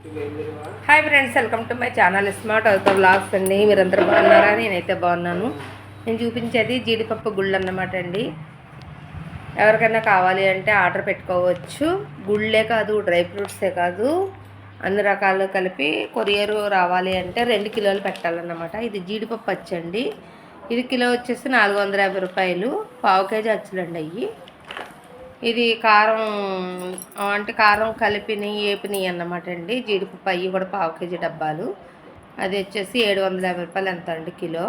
Hi friends welcome to my channel smart అవుతా blogs అండి. మీరందరూ బాగున్నారా? నేనైతే బాగున్నాను. నేను చూపించేది జీడిపప్పు గుళ్ళు అన్నమాట అండి. ఎవరికైనా కావాలి అంటే ఆర్డర్ పెట్టుకోవచ్చు. గుళ్ళే కాదు డ్రై ఫ్రూట్సే కాదు. అన్ని రకాలు కలిపి కొరియర్ రావాలి అంటే రెండు కిలోలు పెట్టాలన్నమాట. ఇది జీడిపప్పు వచ్చండి ఇది కిలో వచ్చేసి నాలుగు వందల యాభై రూపాయలు. పావు కేజీ అచ్చులండి అయ్యి. ఇది కారం అంటే కారం కలిపినవి ఏపినవి అన్నమాట అండి. జీడిపప్పు అయ్యి కూడా పావు కేజీ డబ్బాలు. అది వచ్చేసి ఏడు వందల యాభై రూపాయలు ఎంత అండి కిలో.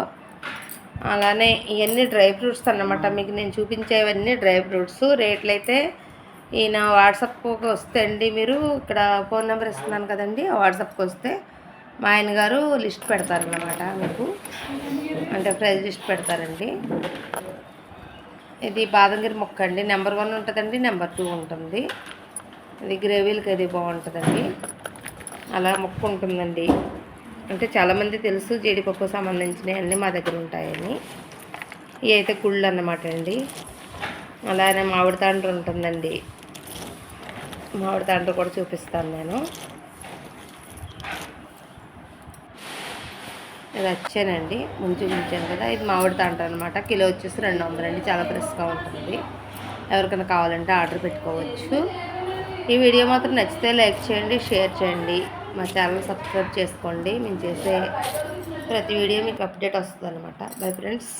అలానే ఇవన్నీ డ్రై ఫ్రూట్స్ అన్నమాట. మీకు నేను చూపించేవన్నీ డ్రై ఫ్రూట్స్. రేట్లు అయితే ఈయన వాట్సాప్కి వస్తే అండి మీరు ఇక్కడ ఫోన్ నెంబర్ ఇస్తున్నాను కదండి వాట్సాప్కి వస్తే మా ఆయన గారు లిస్ట్ పెడతారన్నమాట మీకు. అంటే ప్రైజ్ లిస్ట్ పెడతారండి. ఇది బాదంగిరి మొక్క అండి. నెంబర్ వన్ ఉంటుందండి నెంబర్ టూ ఉంటుంది. ఇది గ్రేవీలకి అది బాగుంటుందండి. అలా మొక్క ఉంటుందండి. అంటే చాలామంది తెలుసు జీడిపప్పు సంబంధించినవి అన్నీ మా దగ్గర ఉంటాయని. ఇవి అయితే గుళ్ళు అన్నమాట అండి. అలానే మామిడి తాండ్ర ఉంటుందండి. మామిడి తాండ్ర కూడా చూపిస్తాను నేను. ఇది వచ్చానండి. ముంచు ఉంచాను కదా ఇది మామిడి తాండ్ర అనమాట కిలో వచ్చేసి రెండు వందలండి చాలా ఫ్రెష్గా ఉంటుంది. ఎవరికైనా కావాలంటే ఆర్డర్ పెట్టుకోవచ్చు. ఈ వీడియో మాత్రం నచ్చితే లైక్ చేయండి షేర్ చేయండి. మా ఛానల్ సబ్స్క్రైబ్ చేసుకోండి. మేము చేసే ప్రతి వీడియో మీకు అప్డేట్ వస్తుంది అనమాట బై ఫ్రెండ్స్.